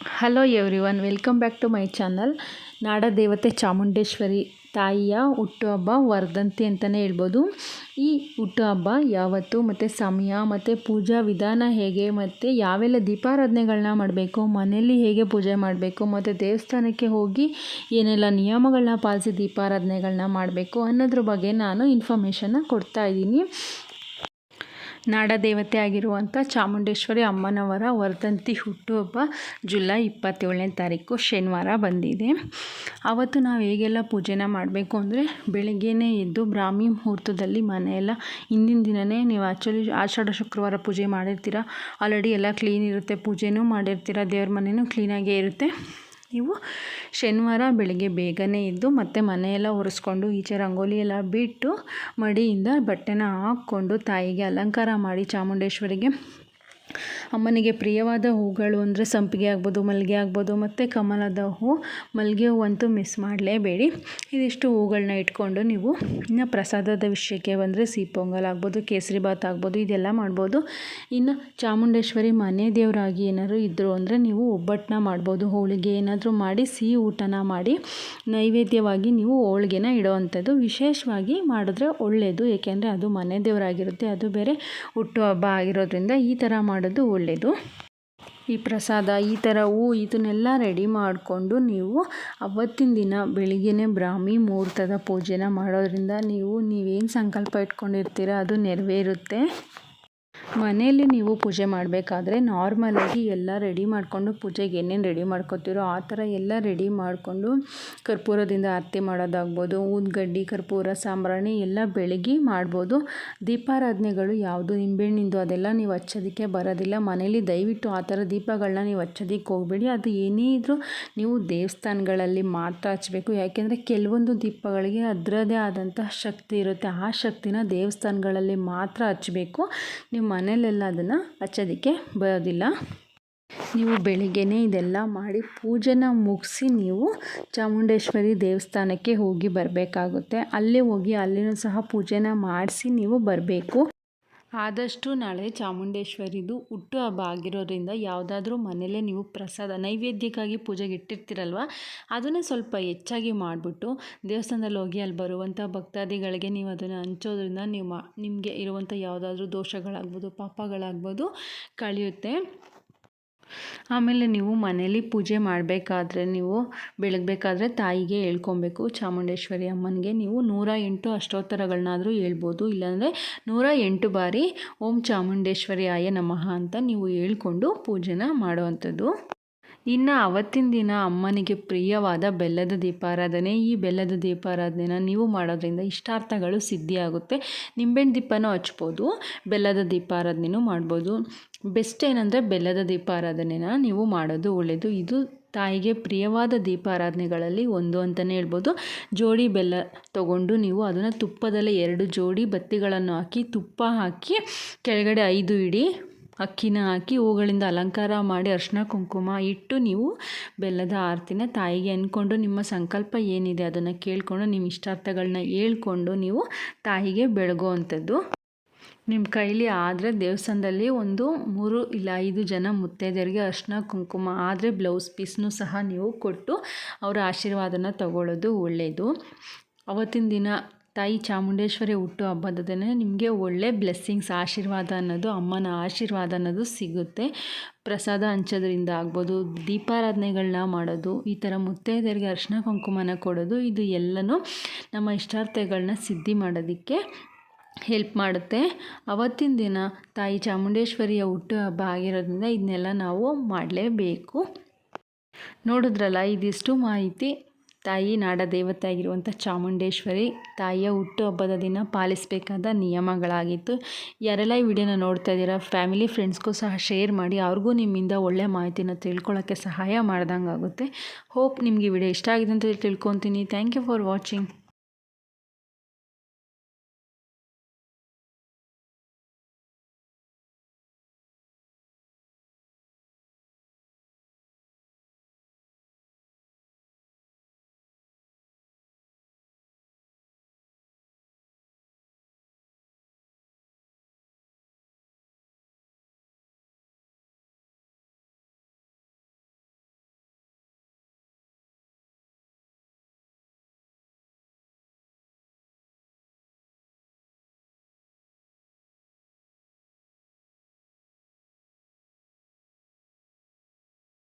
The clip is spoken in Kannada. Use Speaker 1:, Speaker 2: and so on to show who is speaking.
Speaker 1: Hello everyone welcome back to my channel ನಾಡ ದೇವತೆ ಚಾಮುಂಡೇಶ್ವರಿ ತಾಯಿಯ ಹುಟ್ಟುಹಬ್ಬ ವರ್ಧಂತಿ ಅಂತಲೇ ಹೇಳ್ಬೋದು. ಈ ಹುಟ್ಟುಹಬ್ಬ ಯಾವತ್ತು ಮತ್ತು ಸಮಯ ಮತ್ತು ಪೂಜಾ ವಿಧಾನ ಹೇಗೆ ಮತ್ತು ಯಾವೆಲ್ಲ ದೀಪಾರಾಧನೆಗಳನ್ನ ಮಾಡಬೇಕು, ಮನೆಯಲ್ಲಿ ಹೇಗೆ ಪೂಜೆ ಮಾಡಬೇಕು, ಮತ್ತು ದೇವಸ್ಥಾನಕ್ಕೆ ಹೋಗಿ ಏನೆಲ್ಲ ನಿಯಮಗಳನ್ನ ಪಾಲಿಸಿ ದೀಪಾರಾಧನೆಗಳನ್ನ ಮಾಡಬೇಕು ಅನ್ನೋದ್ರ ಬಗ್ಗೆ ನಾನು ಇನ್ಫಾರ್ಮೇಷನ್ನ ಕೊಡ್ತಾ ಇದ್ದೀನಿ. ನಾಡದೇವತೆ ಆಗಿರುವಂಥ ಚಾಮುಂಡೇಶ್ವರಿ ಅಮ್ಮನವರ ವರ್ಧಂತಿ ಹುಟ್ಟುಹಬ್ಬ ಜುಲೈ ಇಪ್ಪತ್ತೇಳನೇ ತಾರೀಕು ಶನಿವಾರ ಬಂದಿದೆ. ಆವತ್ತು ನಾವು ಹೇಗೆಲ್ಲ ಪೂಜೆನ ಮಾಡಬೇಕು ಅಂದರೆ ಬೆಳಗ್ಗೆನೇ ಎದ್ದು ಬ್ರಾಹ್ಮಿ ಮುಹೂರ್ತದಲ್ಲಿ ಮನೆಯೆಲ್ಲ ಹಿಂದಿನ ದಿನವೇ ನೀವು ಆ್ಯಕ್ಚುಲಿ ಆಷಾಢ ಶುಕ್ರವಾರ ಪೂಜೆ ಮಾಡಿರ್ತೀರ. ಆಲ್ರೆಡಿ ಎಲ್ಲ ಕ್ಲೀನ್ ಇರುತ್ತೆ, ಪೂಜೆನೂ ಮಾಡಿರ್ತೀರ, ದೇವ್ರ ಮನೆಯೂ ಕ್ಲೀನಾಗೇ ಇರುತ್ತೆ. ನೀವು ಶನಿವಾರ ಬೆಳಗ್ಗೆ ಬೇಗನೆ ಎದ್ದು ಮತ್ತೆ ಮನೆಯೆಲ್ಲ ಒರೆಸ್ಕೊಂಡು ಈಚೆ ರಂಗೋಲಿ ಎಲ್ಲ ಬಿಟ್ಟು ಮಡಿಯಿಂದ ಬಟ್ಟೆನ ಹಾಕ್ಕೊಂಡು ತಾಯಿಗೆ ಅಲಂಕಾರ ಮಾಡಿ ಚಾಮುಂಡೇಶ್ವರಿಗೆ ಅಮ್ಮನಿಗೆ ಪ್ರಿಯವಾದ ಹೂಗಳು ಅಂದರೆ ಸಂಪಿಗೆ ಆಗ್ಬೋದು, ಮಲ್ಲಿಗೆ ಆಗ್ಬೋದು, ಮತ್ತು ಕಮಲದ ಹೂ. ಮಲ್ಲಿಗೆ ಹೂ ಅಂತೂ ಮಿಸ್ ಮಾಡಲೇಬೇಡಿ. ಇದಿಷ್ಟು ಹೂಗಳನ್ನ ಇಟ್ಕೊಂಡು ನೀವು ಇನ್ನು ಪ್ರಸಾದದ ವಿಷಯಕ್ಕೆ ಬಂದರೆ ಸಿಹಿ ಪೊಂಗಲ್ ಆಗ್ಬೋದು, ಕೇಸರಿ ಬಾತ್ ಆಗ್ಬೋದು, ಇದೆಲ್ಲ ಮಾಡ್ಬೋದು. ಇನ್ನು ಚಾಮುಂಡೇಶ್ವರಿ ಮನೆ ದೇವರಾಗಿ ಏನಾದರೂ ಇದ್ದರು ಅಂದರೆ ನೀವು ಒಬ್ಬಟ್ಟನ್ನ ಮಾಡ್ಬೋದು, ಹೋಳಿಗೆ ಏನಾದರೂ ಮಾಡಿ, ಸಿಹಿ ಊಟನ ಮಾಡಿ, ನೈವೇದ್ಯವಾಗಿ ನೀವು ಹೋಳಿಗೆನ ಇಡೋವಂಥದ್ದು ವಿಶೇಷವಾಗಿ ಮಾಡಿದ್ರೆ ಒಳ್ಳೆಯದು ಏಕೆಂದರೆ ಅದು ಮನೆ ದೇವರಾಗಿರುತ್ತೆ, ಅದು ಬೇರೆ ಹುಟ್ಟುಹಬ್ಬ ಆಗಿರೋದ್ರಿಂದ ಈ ಥರ ಮಾಡೋದು ಒಳ್ಳೆಯದು ಈ ಪ್ರಸಾದ, ಈ ಥರ ಹೂ, ಇದನ್ನೆಲ್ಲ ರೆಡಿ ಮಾಡಿಕೊಂಡು ನೀವು ಅವತ್ತಿನ ದಿನ ಬೆಳಿಗ್ಗೆ ಬ್ರಾಹ್ಮಿ ಮುಹೂರ್ತದ ಪೂಜೆನ ಮಾಡೋದ್ರಿಂದ ನೀವು ನೀವೇನು ಸಂಕಲ್ಪ ಇಟ್ಕೊಂಡಿರ್ತೀರ ಅದು ನೆರವೇರುತ್ತೆ. ಮನೆಯಲ್ಲಿ ನೀವು ಪೂಜೆ ಮಾಡಬೇಕಾದ್ರೆ ನಾರ್ಮಲಾಗಿ ಎಲ್ಲ ರೆಡಿ ಮಾಡಿಕೊಂಡು ಪೂಜೆಗೆ ಏನೇನು ರೆಡಿ ಮಾಡ್ಕೊತೀರೋ ಆ ಥರ ಎಲ್ಲ ರೆಡಿ ಮಾಡಿಕೊಂಡು ಕರ್ಪೂರದಿಂದ ಆರತಿ ಮಾಡೋದಾಗ್ಬೋದು, ಊದ್ಗಡ್ಡಿ, ಕರ್ಪೂರ, ಸಾಂಬ್ರಾಣಿ ಎಲ್ಲ ಬೆಳಗ್ಗೆ ಮಾಡ್ಬೋದು. ದೀಪಾರಾಧನೆಗಳು ಯಾವುದು? ನಿಂಬೆಹಣ್ಣಿಂದು ಅದೆಲ್ಲ ನೀವು ಹಚ್ಚೋದಕ್ಕೆ ಬರೋದಿಲ್ಲ. ಮನೇಲಿ ದಯವಿಟ್ಟು ಆ ಥರ ದೀಪಗಳನ್ನ ನೀವು ಹಚ್ಚೋದಕ್ಕೆ ಹೋಗಬೇಡಿ. ಅದು ಏನೇ ಇದ್ದರೂ ನೀವು ದೇವಸ್ಥಾನಗಳಲ್ಲಿ ಮಾತ್ರ ಹಚ್ಚಬೇಕು. ಯಾಕೆಂದರೆ ಕೆಲವೊಂದು ದೀಪಗಳಿಗೆ ಅದರದೇ ಆದಂತಹ ಶಕ್ತಿ ಇರುತ್ತೆ. ಆ ಶಕ್ತಿನ ದೇವಸ್ಥಾನಗಳಲ್ಲಿ ಮಾತ್ರ ಹಚ್ಚಬೇಕು. ನೀವು ಮನೆಯಲ್ಲೆಲ್ಲ ಅದನ್ನು ಹಚ್ಚೋದಕ್ಕೆ ಬರೋದಿಲ್ಲ. ನೀವು ಬೆಳಿಗ್ಗೆನೇ ಇದೆಲ್ಲ ಮಾಡಿ ಪೂಜೆನ ಮುಗಿಸಿ ನೀವು ಚಾಮುಂಡೇಶ್ವರಿ ದೇವಸ್ಥಾನಕ್ಕೆ ಹೋಗಿ ಬರಬೇಕಾಗುತ್ತೆ. ಅಲ್ಲೇ ಹೋಗಿ ಅಲ್ಲಿನೂ ಸಹ ಪೂಜೆನ ಮಾಡಿಸಿ ನೀವು ಬರಬೇಕು. ಆದಷ್ಟು ನಾಳೆ ಚಾಮುಂಡೇಶ್ವರಿದು ಹುಟ್ಟುಹಬ್ಬ ಆಗಿರೋದ್ರಿಂದ ಯಾವುದಾದ್ರೂ ಮನೆಯಲ್ಲೇ ನೀವು ಪ್ರಸಾದ, ನೈವೇದ್ಯಕ್ಕಾಗಿ ಪೂಜೆಗೆ ಇಟ್ಟಿರ್ತೀರಲ್ವ? ಅದನ್ನು ಸ್ವಲ್ಪ ಹೆಚ್ಚಾಗಿ ಮಾಡಿಬಿಟ್ಟು ದೇವಸ್ಥಾನದಲ್ಲಿ ಹೋಗಿ ಅಲ್ಲಿ ಬರುವಂಥ ಭಕ್ತಾದಿಗಳಿಗೆ ನೀವು ಅದನ್ನು ಹಂಚೋದ್ರಿಂದ ನಿಮ್ಮ, ನಿಮಗೆ ಇರುವಂಥ ಯಾವುದಾದ್ರೂ ದೋಷಗಳಾಗ್ಬೋದು, ಪಾಪಗಳಾಗ್ಬೋದು ಕಳೆಯುತ್ತೆ. ಆಮೇಲೆ ನೀವು ಮನೇಲಿ ಪೂಜೆ ಮಾಡಬೇಕಾದ್ರೆ ನೀವು ಬೆಳಗ್ಬೇಕಾದ್ರೆ ತಾಯಿಗೆ ಹೇಳ್ಕೊಬೇಕು. ಚಾಮುಂಡೇಶ್ವರಿ ಅಮ್ಮನಿಗೆ ನೀವು ನೂರ ಎಂಟು ಅಷ್ಟೋತ್ತರಗಳನ್ನಾದರೂ ಹೇಳ್ಬೋದು. ಇಲ್ಲಾಂದರೆ ನೂರ ಎಂಟು ಬಾರಿ ಓಂ ಚಾಮುಂಡೇಶ್ವರಿ ಆಯ ನಮಃ ಅಂತ ನೀವು ಹೇಳ್ಕೊಂಡು ಪೂಜೆನ ಮಾಡುವಂಥದ್ದು. ಇನ್ನು ಅವತ್ತಿನ ದಿನ ಅಮ್ಮನಿಗೆ ಪ್ರಿಯವಾದ ಬೆಲ್ಲದ ದೀಪಾರಾಧನೆ. ಈ ಬೆಲ್ಲದ ದೀಪಾರಾಧನೆನ ನೀವು ಮಾಡೋದ್ರಿಂದ ಇಷ್ಟಾರ್ಥಗಳು ಸಿದ್ಧಿಯಾಗುತ್ತೆ. ನಿಂಬೆಹಣ್ಣು ದೀಪನೂ ಹಚ್ಬೋದು, ಬೆಲ್ಲದ ದೀಪಾರಾಧನೆನೂ ಮಾಡ್ಬೋದು. ಬೆಸ್ಟ್ ಏನಂದರೆ ಬೆಲ್ಲದ ದೀಪಾರಾಧನೆನ ನೀವು ಮಾಡೋದು ಒಳ್ಳೆಯದು ಇದು ತಾಯಿಗೆ ಪ್ರಿಯವಾದ ದೀಪಾರಾಧನೆಗಳಲ್ಲಿ ಒಂದು ಅಂತಲೇ ಹೇಳ್ಬೋದು. ಜೋಡಿ ಬೆಲ್ಲ ತಗೊಂಡು ನೀವು ಅದನ್ನು ತುಪ್ಪದಲ್ಲೇ ಎರಡು ಜೋಡಿ ಬತ್ತಿಗಳನ್ನು ಹಾಕಿ, ತುಪ್ಪ ಹಾಕಿ, ಕೆಳಗಡೆ ಐದು ಇಡಿ ಅಕ್ಕಿನ ಹಾಕಿ ಹೂಗಳಿಂದ ಅಲಂಕಾರ ಮಾಡಿ ಅರ್ಶಿನ ಕುಂಕುಮ ಇಟ್ಟು ನೀವು ಬೆಲ್ಲದ ಆರತಿನ ತಾಯಿಗೆ ಅಂದ್ಕೊಂಡು ನಿಮ್ಮ ಸಂಕಲ್ಪ ಏನಿದೆ ಅದನ್ನು ಕೇಳಿಕೊಂಡು ನಿಮ್ಮ ಇಷ್ಟಾರ್ಥಗಳನ್ನ ಹೇಳ್ಕೊಂಡು ನೀವು ತಾಯಿಗೆ ಬೆಳಗೋ ಅಂಥದ್ದು ನಿಮ್ಮ ಕೈಲಿ ಆದರೆ ದೇವಸ್ಥಾನದಲ್ಲಿ ಒಂದು ಮೂರು ಇಲ್ಲ ಐದು ಜನ ಮುತ್ತೈದೆಯರಿಗೆ ಅರ್ಶಿನ ಕುಂಕುಮ ಆದರೆ ಬ್ಲೌಸ್ ಪೀಸ್ನೂ ಸಹ ನೀವು ಕೊಟ್ಟು ಅವರ ಆಶೀರ್ವಾದನ ತಗೊಳ್ಳೋದು ಒಳ್ಳೆಯದು ಅವತ್ತಿನ ದಿನ ತಾಯಿ ಚಾಮುಂಡೇಶ್ವರಿ ಹುಟ್ಟು ಹಬ್ಬದ ದಿನ ನಿಮಗೆ ಒಳ್ಳೆ ಬ್ಲೆಸ್ಸಿಂಗ್ಸ್ ಆಶೀರ್ವಾದ ಅನ್ನೋದು, ಅಮ್ಮನ ಆಶೀರ್ವಾದ ಅನ್ನೋದು ಸಿಗುತ್ತೆ. ಪ್ರಸಾದ ಹಂಚೋದ್ರಿಂದ ಆಗ್ಬೋದು ದೀಪಾರಾಧನೆಗಳನ್ನ ಮಾಡೋದು, ಈ ಥರ ಮುತ್ತೈದೆಯರಿಗೆ ಅರ್ಶಿನ ಕುಂಕುಮನ ಕೊಡೋದು, ಇದು ಎಲ್ಲನೂ ನಮ್ಮ ಇಷ್ಟಾರ್ಥಗಳನ್ನ ಸಿದ್ಧಿ ಮಾಡೋದಕ್ಕೆ ಹೆಲ್ಪ್ ಮಾಡುತ್ತೆ. ಅವತ್ತಿನ ದಿನ ತಾಯಿ ಚಾಮುಂಡೇಶ್ವರಿಯ ಹುಟ್ಟು ಹಬ್ಬ ಆಗಿರೋದ್ರಿಂದ ಇದನ್ನೆಲ್ಲ ನಾವು ಮಾಡಲೇಬೇಕು. ನೋಡಿದ್ರಲ್ಲ, ಇದಿಷ್ಟು ಮಾಹಿತಿ. ತಾಯಿ ನಾಡ ದೇವತೆ ಆಗಿರುವಂಥ ಚಾಮುಂಡೇಶ್ವರಿ ತಾಯಿಯ ಹುಟ್ಟುಹಬ್ಬದ ದಿನ ಪಾಲಿಸಬೇಕಾದ ನಿಯಮಗಳಾಗಿತ್ತು. ಯಾರೆಲ್ಲ ಈ ವಿಡಿಯೋನ ನೋಡ್ತಾ ಇದ್ದೀರಾ, ಫ್ಯಾಮಿಲಿ, ಫ್ರೆಂಡ್ಸ್ಗೂ ಸಹ ಶೇರ್ ಮಾಡಿ, ಅವ್ರಿಗೂ ನಿಮ್ಮಿಂದ ಒಳ್ಳೆಯ ಮಾಹಿತಿನ ತಿಳ್ಕೊಳ್ಳೋಕ್ಕೆ ಸಹಾಯ ಮಾಡ್ದಂಗೆ ಆಗುತ್ತೆ ಹೋಪ್ ನಿಮಗೆ ವಿಡಿಯೋ ಇಷ್ಟ ಆಗಿದೆ ಅಂತ ತಿಳ್ಕೊತೀನಿ. Thank you for watching.